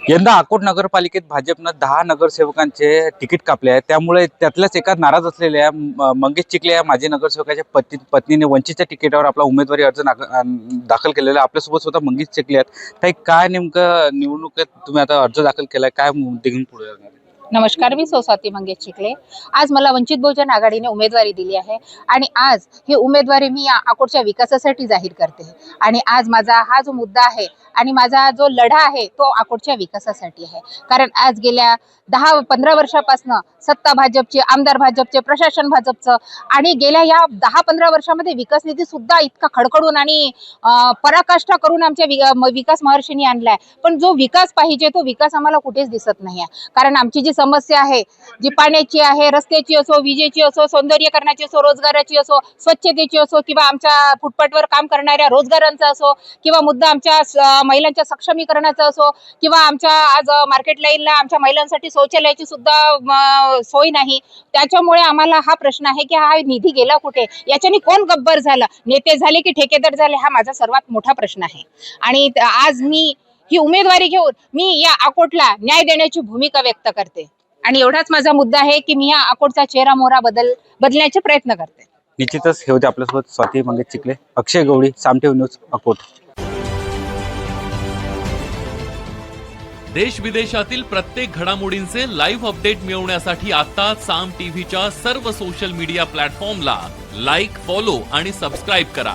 यंदा अकोट नगरपालिकेत भाजपनं दहा नगरसेवकांचे तिकीट कापले आहे त्यामुळे त्यातल्याच एका नाराज असलेल्या मंगेश चिखले या माजी नगरसेवकाच्या पती पत्नीने वंचितच्या तिकिटावर आपला उमेदवारी अर्ज दाखल केलेला. आहे आपल्यासोबत स्वतः मंगेश चिखले आहेत. ताई काय नेमकं निवडणुकीत तुम्ही आता अर्ज दाखल केलाय? काय मुद्दे पुढे जाणार आहे? नमस्कार मी सोसाती मंगेश चिखले. आज मला वंचित बहुजन आघाडीने उमेदवारी दिली आहे आणि आज ही उमेदवारी मी या अकोटच्या विकासासाठी जाहीर करते. आणि आज माझा हा जो मुद्दा आहे आणि माझा जो लढा आहे तो अकोटच्या विकासासाठी आहे. कारण आज गेल्या दहा पंधरा वर्षापासून सत्ता भाजपची आमदार भाजपचे प्रशासन भाजपचं आणि गेल्या या दहा पंधरा वर्षामध्ये विकास निधी सुद्धा इतका खडखडून आणि पराकाष्ठा करून आमच्या विकास महर्षींनी आणलाय. पण जो विकास पाहिजे तो विकास आम्हाला कुठेच दिसत नाही आहे कारण आमची जी समस्या आहे. जी पाण्याची आहे रस्त्याची असो विजेची असो सौंदर्यकरणाची असो रोजगाराची असो स्वच्छतेची असो किंवा आमच्या फुटपाटवर काम करणाऱ्या रोजगारांचा असो किंवा मुद्दा आमच्या महिलांच्या सक्षमीकरणाचा असो किंवा आमच्या आज मार्केट लाईनला आमच्या महिलांसाठी शौचालयाची सुद्धा सोय नाही. त्याच्यामुळे आम्हाला हा प्रश्न आहे की हा निधी गेला कुठे? याच्याने कोण गब्बर झालं? नेते झाले की ठेकेदार झाले? हा माझा सर्वात मोठा प्रश्न आहे. आणि आज मी ही उमेदवारी घेऊन मी या अकोटला न्याय देण्याची भूमिका व्यक्त करते. आणि एवढाच माझा मुद्दा आहे की मी या अकोटचा चेहरा मोहरा बदल बदलण्याचे प्रयत्न करते. निश्चितच हे होते आपल्यासोबत स्वाती मंगेश चिखले अक्षय गवळी सामठेव न्यूज अकोट. देश विदेशातील प्रत्येक घडामोडींचे लाईव्ह अपडेट मिळवण्यासाठी आता साम टीव्हीच्या सर्व सोशल मीडिया प्लॅटफॉर्मला लाईक फॉलो आणि सबस्क्राईब करा.